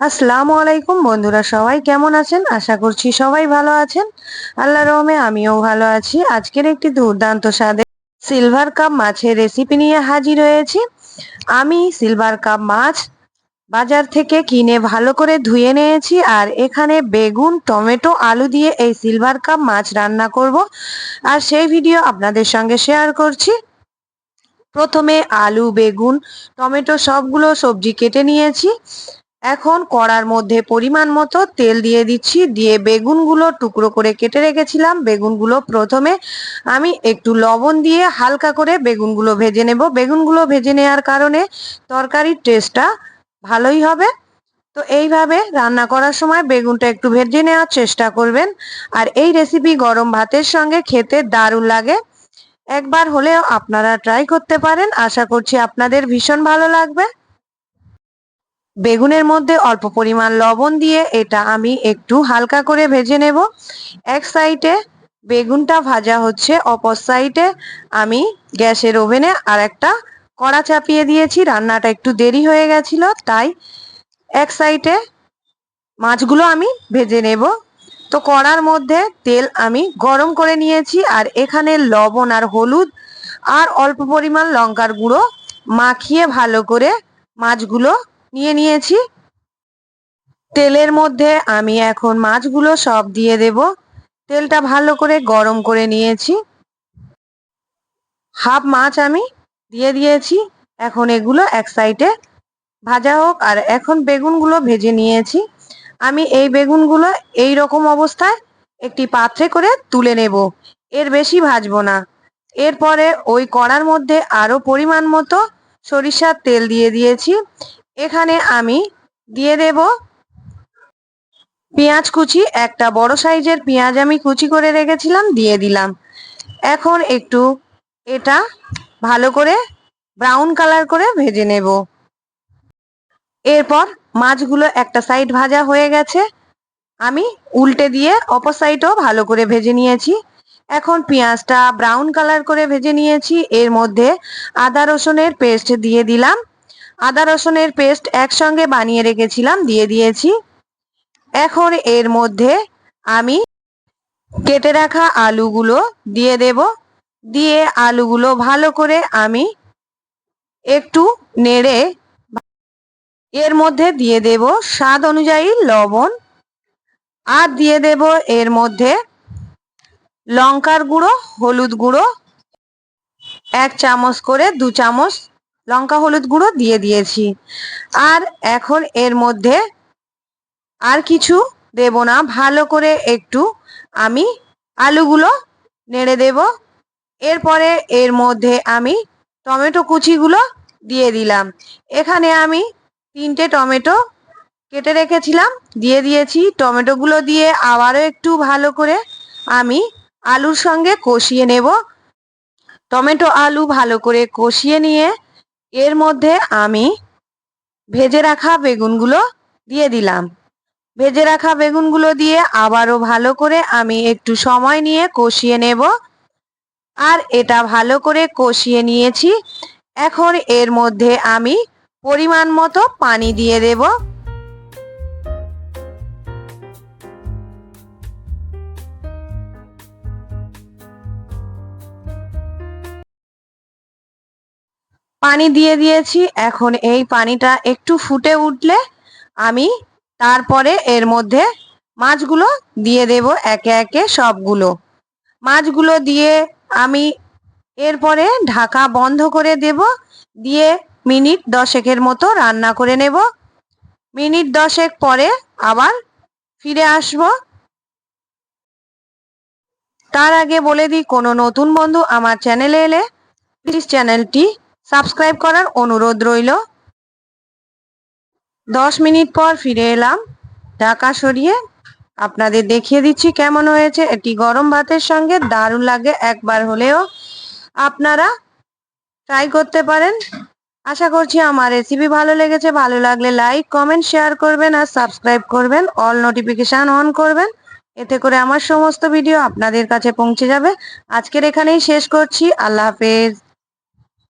আসসালামু আলাইকুম বন্ধুরা, সবাই কেমন আছেন? আশা করছি সবাই ভালো আছেন। আল্লাহ রহমে আমিও ভালো আছি। আজকের একটি দুর্দান্ত স্বাদে সিলভার কাপ মাছের রেসিপি নিয়ে হাজির হয়েছি। আমি সিলভার কাপ মাছ বাজার থেকে কিনে ভালো করে ধুয়ে নিয়েছি আর এখানে বেগুন, টমেটো, আলু দিয়ে এই সিলভার কাপ মাছ রান্না করব। আর সেই ভিডিও আপনাদের সঙ্গে শেয়ার করছি। প্রথমে আলু, বেগুন, টমেটো সবগুলো সবজি কেটে নিয়েছি। এখন কড়ার মধ্যে পরিমাণ মতো তেল দিয়ে দিচ্ছি, দিয়ে বেগুনগুলো টুকরো করে কেটে রেখেছিলাম। বেগুনগুলো প্রথমে আমি একটু লবণ দিয়ে হালকা করে বেগুনগুলো ভেজে নেব। বেগুনগুলো ভেজে নেওয়ার কারণে তরকারির টেস্টটা ভালোই হবে। তো এইভাবে রান্না করার সময় বেগুনটা একটু ভেজে নেওয়ার চেষ্টা করবেন। আর এই রেসিপি গরম ভাতের সঙ্গে খেতে দারুণ লাগে। একবার হলেও আপনারা ট্রাই করতে পারেন। আশা করছি আপনাদের ভীষণ ভালো লাগবে। বেগুনের মধ্যে অল্প পরিমাণ লবণ দিয়ে এটা আমি একটু হালকা করে ভেজে নেব। এক সাইডে বেগুনটা ভাজা হচ্ছে, অপর সাইডে আমি গ্যাসের ওভেনে আর একটা কড়া চাপিয়ে দিয়েছি। রান্নাটা একটু দেরি হয়ে গেছিল, তাই এক সাইডে মাছগুলো আমি ভেজে নেব। তো কড়ার মধ্যে তেল আমি গরম করে নিয়েছি আর এখানে লবণ আর হলুদ আর অল্প পরিমাণ লঙ্কার গুঁড়ো মাখিয়ে ভালো করে মাছগুলো নিয়ে নিয়েছি। তেলের মধ্যে আমি এখন মাছগুলো সব দিয়ে দেব। তেলটা ভালো করে গরম করে নিয়েছি। হাফ মাছ আমি দিয়ে দিয়েছি। এখন এগুলো এক সাইডে ভাজা হোক। আর এখন বেগুনগুলো ভেজে নিয়েছি। আমি এই বেগুনগুলো এই রকম অবস্থায় একটি পাত্রে করে তুলে নেব। এর বেশি ভাজবো না। এরপরে ওই কড়ার মধ্যে আরও পরিমাণ মতো সরিষার তেল দিয়ে দিয়েছি। এখানে আমি দিয়ে দেব পেঁয়াজ কুচি, একটা বড় সাইজের পেঁয়াজ আমি কুচি করে রেখেছিলাম, দিয়ে দিলাম। এখন একটু এটা ভালো করে ব্রাউন কালার করে ভেজে নেব। এরপর মাছগুলো একটা সাইড ভাজা হয়ে গেছে। আমি উল্টে দিয়ে অপর সাইডও ভালো করে ভেজে নিয়েছি। এখন পেঁয়াজটা ব্রাউন কালার করে ভেজে নিয়েছি। এর মধ্যে আদা রসুনের পেস্ট দিয়ে দিলাম। আদা রসুনের পেস্ট একসঙ্গে বানিয়ে রেখেছিলাম, দিয়ে দিয়েছি। এখন এর মধ্যে আমি কেটে রাখা আলুগুলো দিয়ে দেব। দিয়ে আলুগুলো ভালো করে আমি একটু নেড়ে এর মধ্যে দিয়ে দেব স্বাদ অনুযায়ী লবণ। আর দিয়ে দেব এর মধ্যে লঙ্কার গুঁড়ো, হলুদ গুঁড়ো। এক চামচ করে দু চামচ লঙ্কা, হলুদ গুঁড়ো দিয়ে দিয়েছি। আর এখন এর মধ্যে আর কিছু দেব না। ভালো করে একটু আমি আলুগুলো নেড়ে দেব। এরপরে এর মধ্যে আমি টমেটো কুচিগুলো দিয়ে দিলাম। এখানে আমি তিনটে টমেটো কেটে রেখেছিলাম, দিয়ে দিয়েছি। টমেটোগুলো দিয়ে আবারও একটু ভালো করে আমি আলুর সঙ্গে কষিয়ে নেব। টমেটো আলু ভালো করে কষিয়ে নিয়ে এর মধ্যে আমি ভেজে রাখা বেগুনগুলো দিয়ে দিলাম। ভেজে রাখা বেগুনগুলো দিয়ে আবারও ভালো করে আমি একটু সময় নিয়ে কষিয়ে নেব। আর এটা ভালো করে কষিয়ে নিয়েছি। এখন এর মধ্যে আমি পরিমাণ মতো পানি দিয়ে দেবো। পানি দিয়ে দিয়েছি। এখন এই পানিটা একটু ফুটে উঠলে আমি তারপরে এর মধ্যে মাছগুলো দিয়ে দেব একে একে সবগুলো। মাছগুলো দিয়ে আমি এরপরে ঢাকা বন্ধ করে দেব। দিয়ে মিনিট দশেকের মতো রান্না করে নেব। মিনিট দশেক পরে আবার ফিরে আসব। তার আগে বলে দিই, কোনো নতুন বন্ধু আমার চ্যানেলে এলে প্লিজ চ্যানেলটি সাবস্ক্রাইব করার অনুরোধ রইল। দশ মিনিট পর ফিরে এলাম, ঢাকা সরিয়ে আপনাদের দেখিয়ে দিচ্ছি কেমন হয়েছে। এটি গরম ভাতের সঙ্গে দারুণ লাগে একবার হলেও। আপনারা ট্রাই করতে পারেন। আশা করছি আমার রেসিপি ভালো লেগেছে, ভালো লাগলে লাইক কমেন্ট শেয়ার করবেন আর সাবস্ক্রাইব করবেন। অল নোটিফিকেশান অন করবেন। এতে করে আমার সমস্ত ভিডিও আপনাদের কাছে পৌঁছে যাবে। আজকের এখানেই শেষ করছি। আল্লাহ হাফেজ।